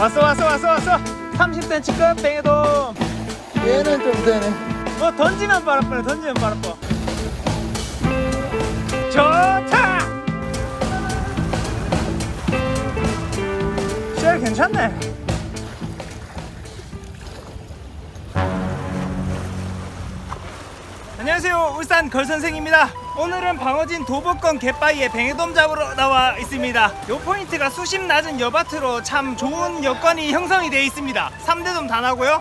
왔어 왔어 왔어 왔어. 30cm급 뱅에돔 얘는 좀 되네. 뭐 던지면 바라보네 던지면 바라보 좋다! 쉘 괜찮네. 안녕하세요 울산 걸선생입니다 오늘은 방어진 도복권 갯바위에 뱅에돔 잡으러 나와 있습니다. 요 포인트가 수심 낮은 여바트로 참 좋은 여건이 형성이 되어 있습니다. 3대돔 다 나고요.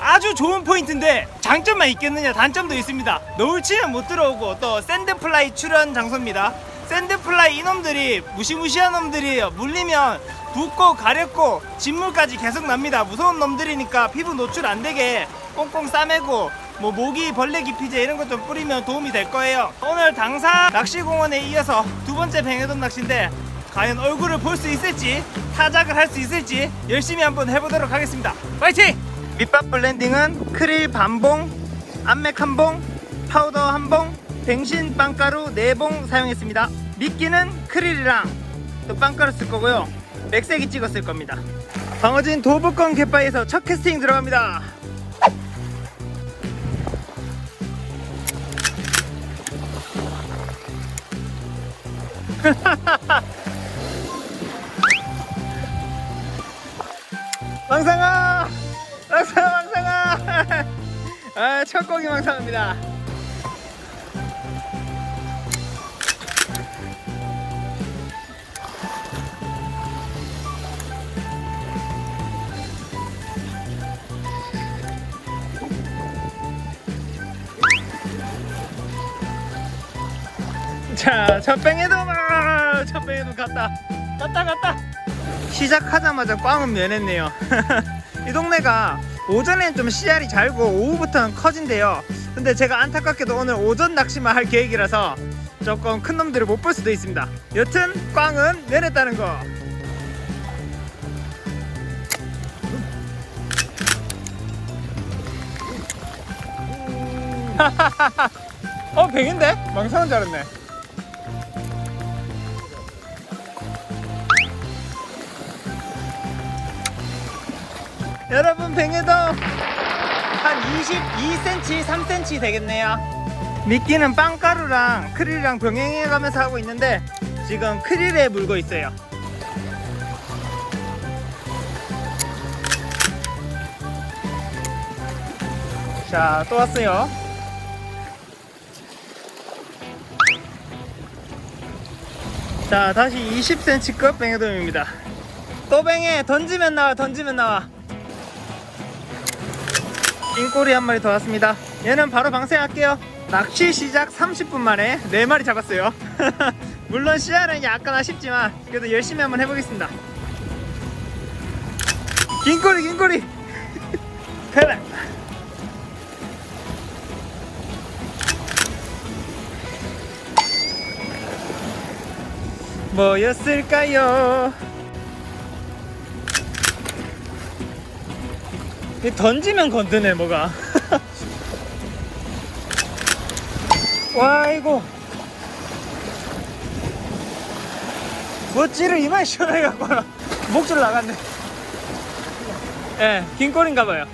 아주 좋은 포인트인데 장점만 있겠느냐 단점도 있습니다. 노을 치면 못 들어오고 또 샌드플라이 출연 장소입니다. 샌드플라이 이놈들이 무시무시한 놈들이에요 물리면 붓고 가렵고 진물까지 계속 납니다. 무서운 놈들이니까 피부 노출 안 되게 꽁꽁 싸매고 뭐 모기 벌레 기피제 이런 것 좀 뿌리면 도움이 될 거예요 오늘 당사 낚시공원에 이어서 두 번째 뱅에돔 낚시인데 과연 얼굴을 볼 수 있을지 타작을 할 수 있을지 열심히 한번 해보도록 하겠습니다 파이팅! 밑밥 블렌딩은 크릴 반봉, 암맥 한 봉, 파우더 한 봉, 뱅신 빵가루 네봉 사용했습니다. 미끼는 크릴이랑 또 빵가루 쓸 거고요. 맥색이 찍었을 겁니다. 방어진 도북권 갯바에서 첫 캐스팅 들어갑니다. 망상아! 망상아 망상아! 아, 첫 고기 망상입니다. 자, 첫 뱅에도 아, 첫 뱅에도 갔다. 갔다 갔다. 시작하자마자 꽝은 면했네요. 이 동네가 오전엔 좀 씨알이 잘고 오후부터는 커진대요. 근데 제가 안타깝게도 오늘 오전 낚시만 할 계획이라서 조금 큰 놈들을 못 볼 수도 있습니다. 여튼 꽝은 면했다는 거. 어 백인데? 망상은 잘했네. 여러분 뱅에도 한 22cm, 3cm 되겠네요. 미끼는 빵가루랑 크릴이랑 병행해 가면서 하고 있는데 지금 크릴에 물고 있어요. 자, 또 왔어요. 자, 다시 20cm급 뱅에돔입니다. 또 뱅에 던지면 나와, 던지면 나와. 흰꼬리 한 마리 더 왔습니다. 얘는 바로 방생할게요. 낚시 시작 30분 만에 4마리 잡았어요. 물론 씨알은 약간 아쉽지만 그래도 열심히 한번 해보겠습니다. 긴 꼬리 긴 꼬리 그래 뭐였을까요? 던지면 건드네 뭐가. 와 이거 멋지를 이만 시원하게 갖고 와 목줄 나갔네. 예, 긴 꼴인가 봐요.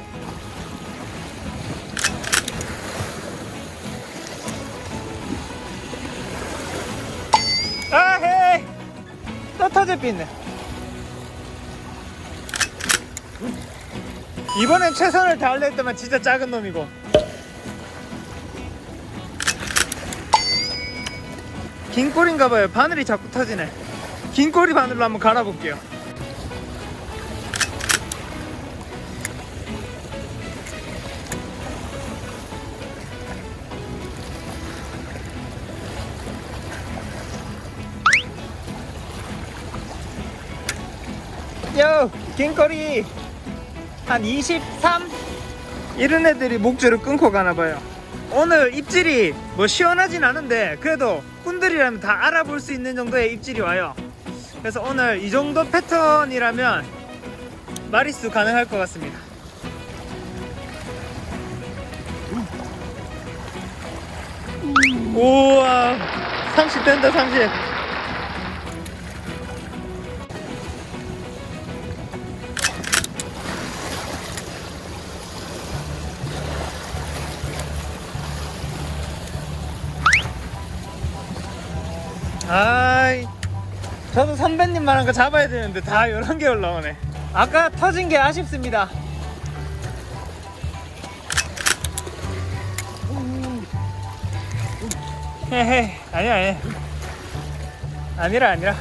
아헤이! 또 터질 삐네 이번엔 최선을 다하려 했더만 진짜 작은 놈이고 긴 꼬리인가 봐요 바늘이 자꾸 터지네 긴 꼬리 바늘로 한번 갈아볼게요 요! 긴 꼬리! 한 23? 이런 애들이 목줄을 끊고 가나봐요. 오늘 입질이 뭐 시원하진 않은데 그래도 꾼들이라면 다 알아볼 수 있는 정도의 입질이 와요. 그래서 오늘 이 정도 패턴이라면 마리수 가능할 것 같습니다. 우와 30 된다 30 아이 저도 선배님 말한 거 잡아야 되는데 다 이런 게 올라오네. 아까 터진 게 아쉽습니다. 헤헤 아니야 아니야. 아니라 아니라.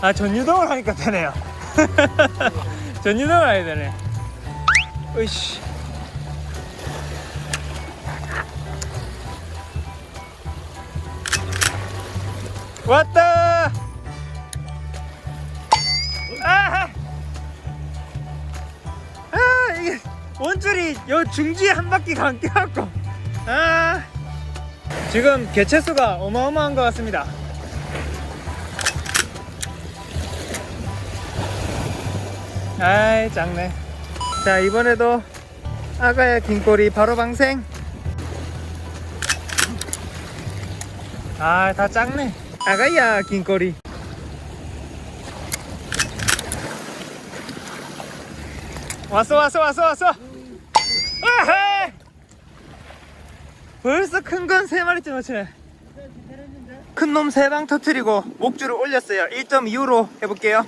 아 전유동을 하니까 되네요. 전유동을 해야 되네. 으이씨 왔다! 아, 아! 이게 원줄이 요 중지에 한 바퀴 감겨갖고. 아 지금 개체수가 어마어마한 것 같습니다. 아이 작네. 자 이번에도 아가야 긴꼬리 바로 방생. 아 다 작네 아가야 긴꼬리. 왔어 왔어 왔어 왔어. 아하! 벌써 큰 건 세 마리째 맞추네 큰 놈 세 방 터트리고 목줄을 올렸어요. 1.25로 해볼게요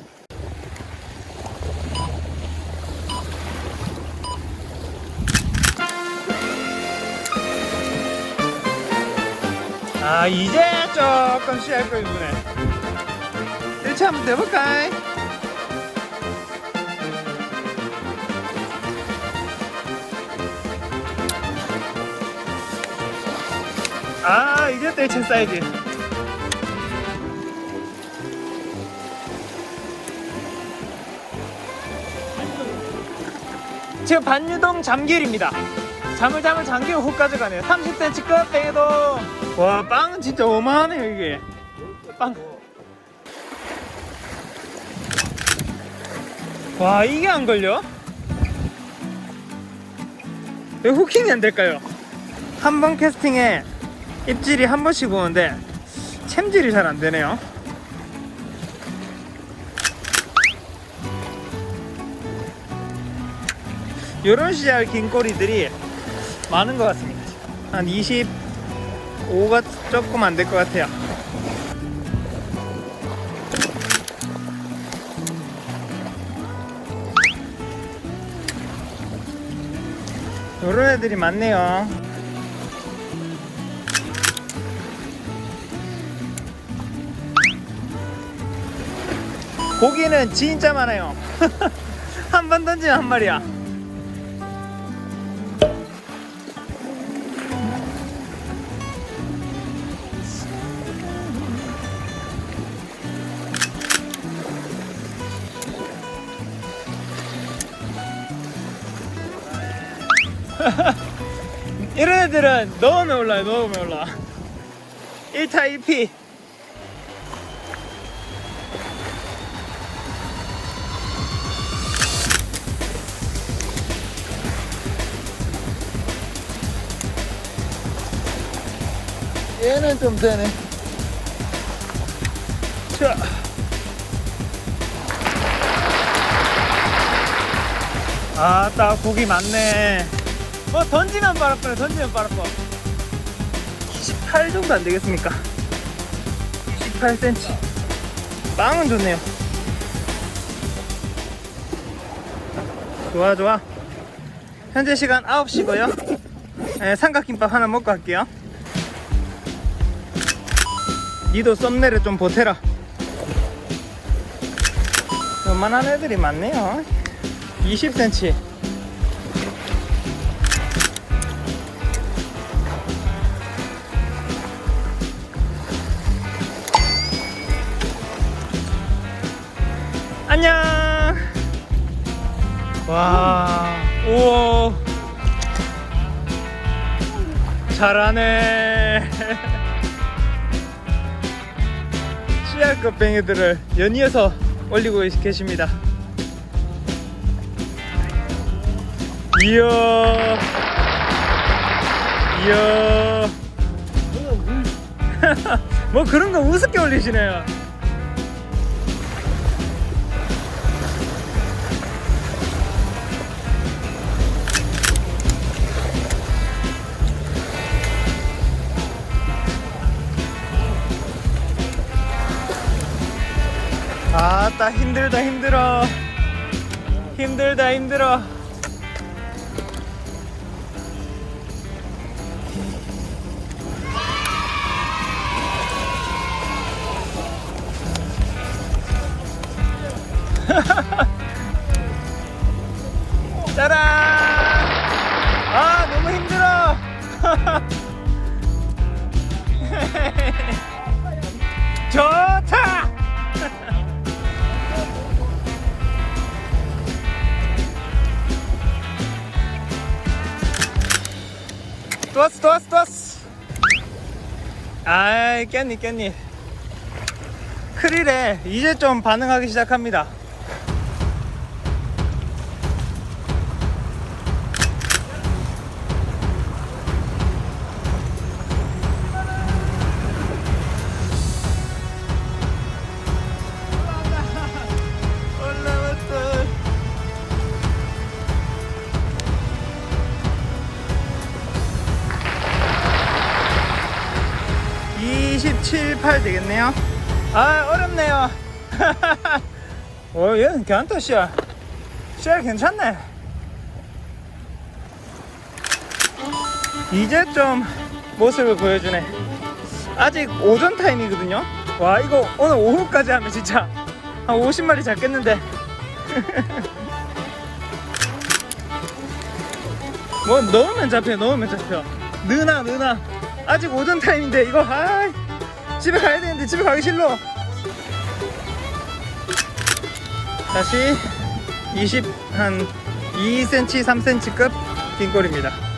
아 이제 조금 쉬할 거 이번에 1차 한번 내볼까? 아 이제 또 1차 사이즈. 지금 반유동 잠길입니다. 잠을 잠을 잠기고 훅 가져가네요. 30cm 끝 뱅에도 와 빵은 진짜 어마하네요 이게 빵. 와 이게 안 걸려? 왜 후킹이 안 될까요? 한 번 캐스팅에 입질이 한 번씩 오는데 챔질이 잘 안 되네요. 이런 시절 긴 꼬리들이 많은 것 같습니다. 한 25가 조금 안 될 것 같아요. 이런 애들이 많네요. 고기는 진짜 많아요. 한 번 던지면 한 마리야. 이런 애들은 넣으면 올라요, 넣으면 올라. 1타 1피. 얘는 좀 되네. 자. 아따 고기 많네 뭐 던지면 빨아뻔해 던지면 빨아뻔 28 정도 안 되겠습니까? 28cm 빵은 좋네요. 좋아 좋아. 현재 시간 9시고요. 네, 삼각김밥 하나 먹고 갈게요. 니도 썸네를 좀 보태라. 요만한 애들이 많네요. 20cm 와. 우와. 잘하네. 씨알급 뱅이들을 연이어서 올리고 계십니다. 이야. 이야. 뭐 그런 거 우습게 올리시네요 아따 힘들다 힘들어. 힘들다 힘들어. 짜란! 아 너무 힘들어. 좋다 왔어 또 왔어 또 왔어. 아이 깻잎 깻잎. 크릴에 이제 좀 반응하기 시작합니다 27, 8 되겠네요. 아, 어렵네요. 어, 얘는 괜찮다, 씨야. 씨야, 괜찮네. 이제 좀 모습을 보여주네. 아직 오전 타임이거든요. 와, 이거 오늘 오후까지 하면 진짜 한 50마리 잡겠는데. 뭐, 넣으면 잡혀, 넣으면 잡혀. 느나, 느나. 아직 오전 타임인데 이거 아 집에 가야 되는데 집에 가기 싫어. 다시 20 한 2cm 3cm급 빈골입니다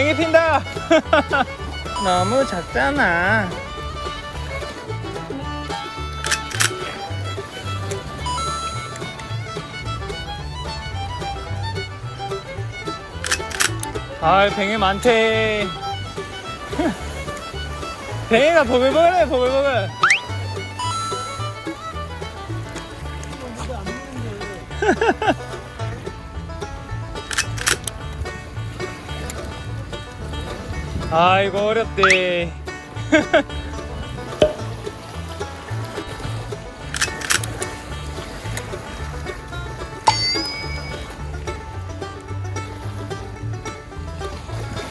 뱅이 핀다. 너무 작잖아. 아 뱅이 많대. 뱅이가 보글보글해 보글보글 아이고 어렵대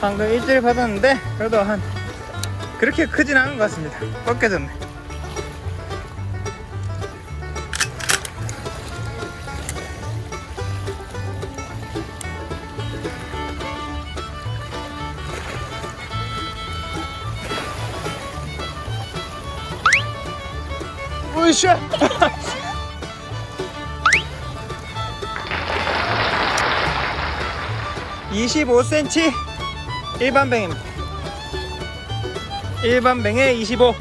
방금 일주일 받았는데 그래도 한 그렇게 크진 않은 것 같습니다. 꺾여졌네 으쌰 25cm 일반 뱅입니다. 일반 뱅에 25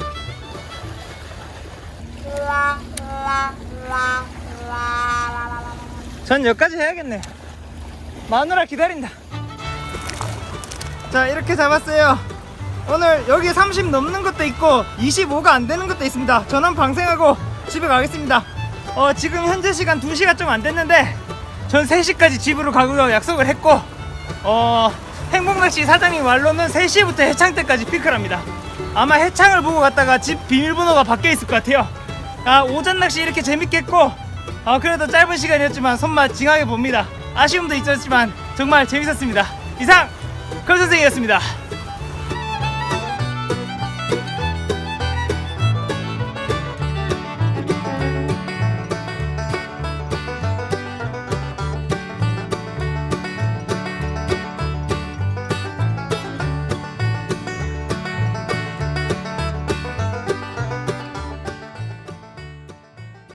전 여기까지 해야겠네. 마누라 기다린다. 자 이렇게 잡았어요 오늘 여기 30 넘는 것도 있고 25가 안 되는 것도 있습니다. 저는 방생하고 집에 가겠습니다. 어, 지금 현재 시간 2시가 좀 안 됐는데 전 3시까지 집으로 가기로 약속을 했고 어, 행복낚시 사장님 말로는 3시부터 해창 때까지 피크랍니다. 아마 해창을 보고 갔다가 집 비밀번호가 바뀌어 있을 것 같아요. 아 오전 낚시 이렇게 재밌겠고 아 그래도 짧은 시간이었지만 손맛 징하게 봅니다. 아쉬움도 있었지만 정말 재밌었습니다. 이상 걸 선생이었습니다